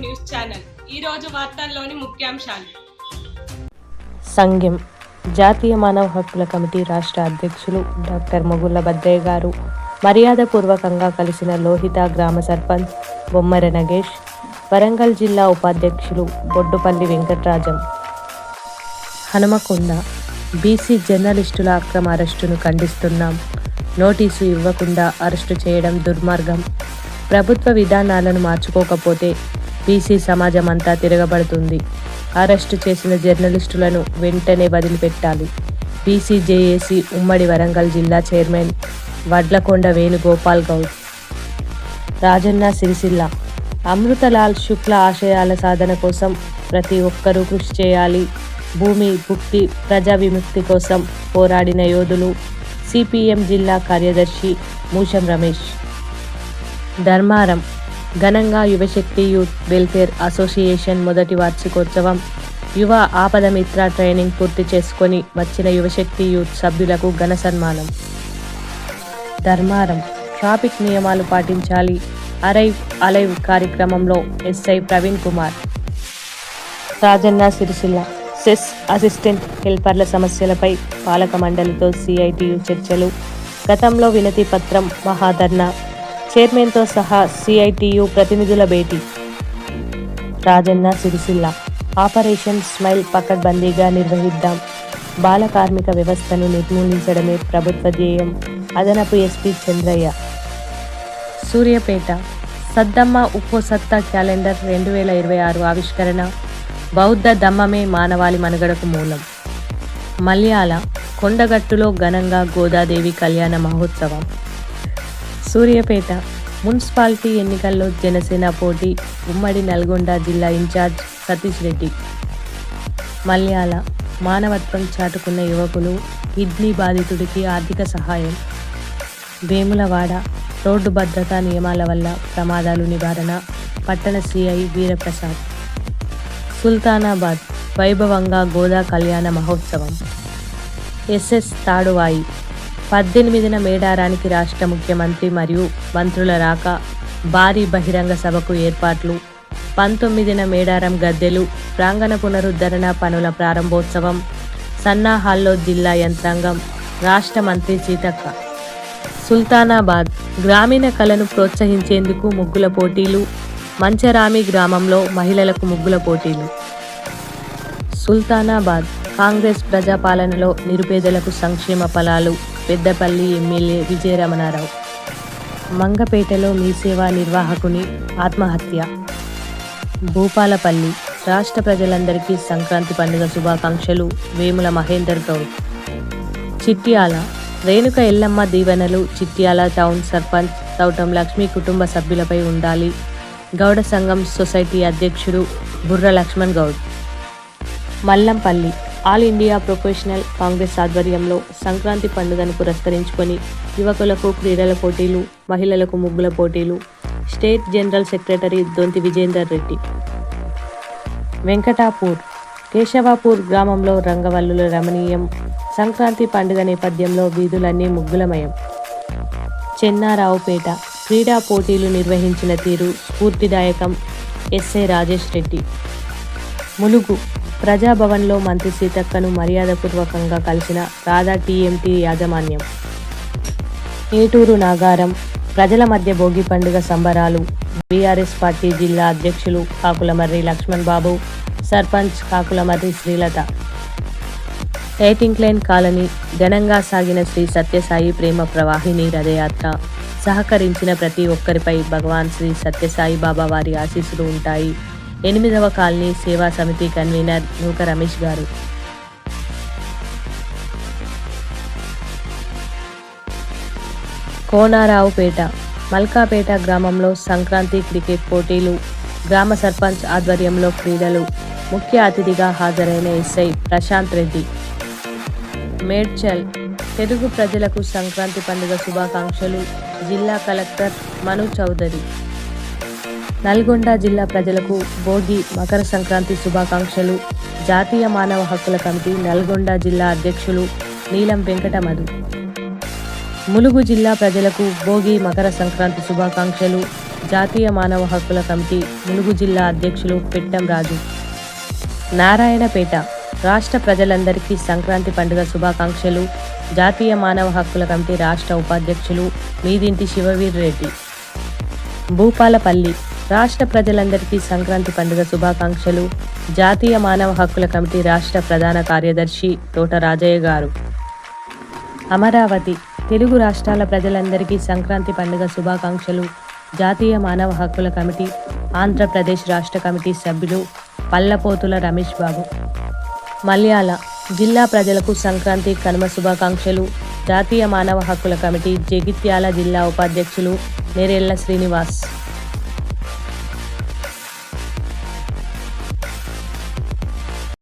News channel. ఈ రోజు వార్తల్లోని ముఖ్యాంశాలు. సంఘం జాతీయ మానవ హక్కుల కమిటీ రాష్ట్ర అధ్యక్షులు డాక్టర్ ముగుల భద్రయ్య గారు మర్యాదపూర్వకంగా కలిసిన లోహిత గ్రామ సర్పంచ్ బొమ్మర నగేష్ వరంగల్ జిల్లా ఉపాధ్యక్షులు బొడ్డుపల్లి వెంకట్రాజం. హనుమకొండ బీసీ జర్నలిస్టుల అక్రమ అరెస్టును ఖండిస్తున్నాం. నోటీసు ఇవ్వకుండా అరెస్టు చేయడం దుర్మార్గం. ప్రభుత్వ విధానాలను మార్చుకోకపోతే బీసీ సమాజం అంతా తిరగబడుతుంది. అరెస్టు చేసిన జర్నలిస్టులను వెంటనే వదిలిపెట్టాలి. బీసీజేఏసీ ఉమ్మడి వరంగల్ జిల్లా చైర్మన్ వడ్లకొండ వేణుగోపాల్ గౌడ్. రాజన్న సిరిసిల్ల. అమృతలాల్ శుక్ల ఆశయాల సాధన కోసం ప్రతి ఒక్కరూ కృషి చేయాలి. భూమి భుక్తి ప్రజా విముక్తి కోసం పోరాడిన యోధులు. సిపిఎం జిల్లా కార్యదర్శి మూషం రమేష్. ధర్మారం. ఘనంగా యువశక్తి యూత్ వెల్ఫేర్ అసోసియేషన్ మొదటి వార్షికోత్సవం. యువ ఆపద మిత్ర ట్రైనింగ్ పూర్తి చేసుకొని వచ్చిన యువశక్తి యూత్ సభ్యులకు ఘన సన్మానం. ధర్మారం. ట్రాఫిక్ నియమాలు పాటించాలి. అరైవ్ అలైవ్ కార్యక్రమంలో SI Praveen Kumar. Rajanna Sircilla. CESS assistant హెల్పర్ల సమస్యలపై పాలక మండలితో సిఐటియు చర్చలు. గతంలో వినతి పత్రం మహాధర్నా. చైర్మన్తో సహా సిఐటియు ప్రతినిధుల భేటీ. రాజన్న సిరిసిల్ల. ఆపరేషన్ స్మైల్ పకడ్బందీగా నిర్వహిద్దాం. బాల కార్మిక వ్యవస్థను నిర్మూలించడమే ప్రభుత్వ ధ్యేయం. అదనపు ఎస్పీ చంద్రయ్య. సూర్యపేట. సద్దమ్మ ఉప్పు సత్తా క్యాలెండర్ రెండు వేల ఇరవై ఆరు ఆవిష్కరణ. బౌద్ధ దమ్మమే మానవాళి మనుగడకు మూలం. మలయాళ. కొండగట్టులో ఘనంగా గోదాదేవి కళ్యాణ మహోత్సవం. సూర్యాపేట మున్సిపాలిటీ ఎన్నికల్లో జనసేన పోటీ. ఉమ్మడి నల్గొండ జిల్లా ఇన్ఛార్జ్ సతీష్ రెడ్డి. మల్యాల మానవత్వం చాటుకున్న యువకులు కిడ్నీ బాధితుడికి ఆర్థిక సహాయం. వేములవాడ రోడ్డు భద్రతా నియమాల వల్ల ప్రమాదాలు నివారణ పట్టణ సిఐ వీరప్రసాద్. సుల్తానాబాద్ వైభవంగా గోదా కళ్యాణ మహోత్సవం. ఎస్ఎస్ తాడువాయి పద్దెనిమిదిన మేడారానికి రాష్ట్ర ముఖ్యమంత్రి మరియు మంత్రుల రాక భారీ బహిరంగ సభకు ఏర్పాట్లు. పంతొమ్మిదిన మేడారం గద్దెలు ప్రాంగణ పునరుద్ధరణ పనుల ప్రారంభోత్సవం సన్నాహాల్లో జిల్లా యంత్రాంగం రాష్ట్ర మంత్రి సీతక్క. సుల్తానాబాద్ గ్రామీణ కళను ప్రోత్సహించేందుకు ముగ్గుల పోటీలు మంచరామి గ్రామంలో మహిళలకు ముగ్గుల పోటీలు. సుల్తానాబాద్ కాంగ్రెస్ ప్రజాపాలనలో నిరుపేదలకు సంక్షేమ ఫలాలు పెద్దపల్లి ఎమ్మెల్యే విజయరమణారావు. మంగపేటలో మీ సేవా నిర్వాహకుని ఆత్మహత్య. భూపాలపల్లి రాష్ట్ర ప్రజలందరికీ సంక్రాంతి పండుగ శుభాకాంక్షలు. వేముల మహేందర్ గౌడ్. చిట్యాల రేణుక ఎల్లమ్మ దీవెనలు చిట్యాల టౌన్ సర్పంచ్ తౌటం లక్ష్మి కుటుంబ సభ్యులపై ఉండాలి. గౌడ సంఘం సొసైటీ అధ్యక్షుడు Burra Laxman Goud. Mallampalli All India Professional Congress ఆధ్వర్యంలో సంక్రాంతి పండుగను పురస్కరించుకొని యువకులకు క్రీడల పోటీలు మహిళలకు ముగ్గుల పోటీలు state general secretary Donthi Vijender Reddy. Venkatapur Keshavapur గ్రామంలో రంగవల్లుల రమణీయం సంక్రాంతి పండుగ నేపథ్యంలో వీధులన్నీ ముగ్గులమయం. చెన్నారావుపేట క్రీడా పోటీలు నిర్వహించిన తీరు స్ఫూర్తిదాయకం ఎస్ఏ రాజేష్ రెడ్డి. ములుగు ప్రజాభవన్లో మంత్రి సీతక్కను మర్యాదపూర్వకంగా కలిసిన రాధా టీఎంటీ యాజమాన్యం. ఏటూరు నాగారం ప్రజల మధ్య భోగి పండుగ సంబరాలు బీఆర్ఎస్ పార్టీ జిల్లా అధ్యక్షులు Kakulamarri Laxman Babu sarpanch Kakulamarri Srilatha. Eight incline colony ఘనంగా సాగిన శ్రీ సత్యసాయి ప్రేమ ప్రవాహిని రథయాత్ర. సహకరించిన ప్రతి ఒక్కరిపై భగవాన్ శ్రీ సత్యసాయి బాబా వారి ఆశీస్సులు ఉంటాయి. ఎనిమిదవ కాలనీ సేవా సమితి కన్వీనర్ నూక రమేష్ గారు. కోనారావుపేట మల్కాపేట గ్రామంలో సంక్రాంతి క్రికెట్ పోటీలు గ్రామ సర్పంచ్ ఆధ్వర్యంలో క్రీడలు ముఖ్య అతిథిగా హాజరైన ఎస్ఐ ప్రశాంత్ రెడ్డి. మేడ్చల్ తెలుగు ప్రజలకు సంక్రాంతి పండుగ శుభాకాంక్షలు జిల్లా కలెక్టర్ మను చౌదరి. నల్గొండ జిల్లా ప్రజలకు భోగి మకర సంక్రాంతి శుభాకాంక్షలు. జాతీయ మానవ హక్కుల కమిటీ నల్గొండ జిల్లా అధ్యక్షులు నీలం వెంకటమధు ములుగు జిల్లా ప్రజలకు భోగి మకర సంక్రాంతి శుభాకాంక్షలు. జాతీయ మానవ హక్కుల కమిటీ ములుగు జిల్లా అధ్యక్షులు పెట్టం రాజు. నారాయణపేట రాష్ట్ర ప్రజలందరికీ సంక్రాంతి పండుగ శుభాకాంక్షలు. జాతీయ మానవ హక్కుల కమిటీ రాష్ట్ర ఉపాధ్యక్షులు మీదింటి శివవీర్ రెడ్డి. భూపాలపల్లి రాష్ట్ర ప్రజలందరికీ సంక్రాంతి పండుగ శుభాకాంక్షలు. జాతీయ మానవ హక్కుల కమిటీ రాష్ట్ర ప్రధాన కార్యదర్శి తోట రాజయ్య గారు. అమరావతి తెలుగు రాష్ట్రాల ప్రజలందరికీ సంక్రాంతి పండుగ శుభాకాంక్షలు. జాతీయ మానవ హక్కుల కమిటీ ఆంధ్రప్రదేశ్ రాష్ట్ర కమిటీ సభ్యులు పల్లపోతుల రమేష్ బాబు. మలయాళ జిల్లా ప్రజలకు సంక్రాంతి కనుమ శుభాకాంక్షలు. జాతీయ మానవ హక్కుల కమిటీ జగిత్యాల జిల్లా ఉపాధ్యక్షులు నేరెళ్ళ శ్రీనివాస్.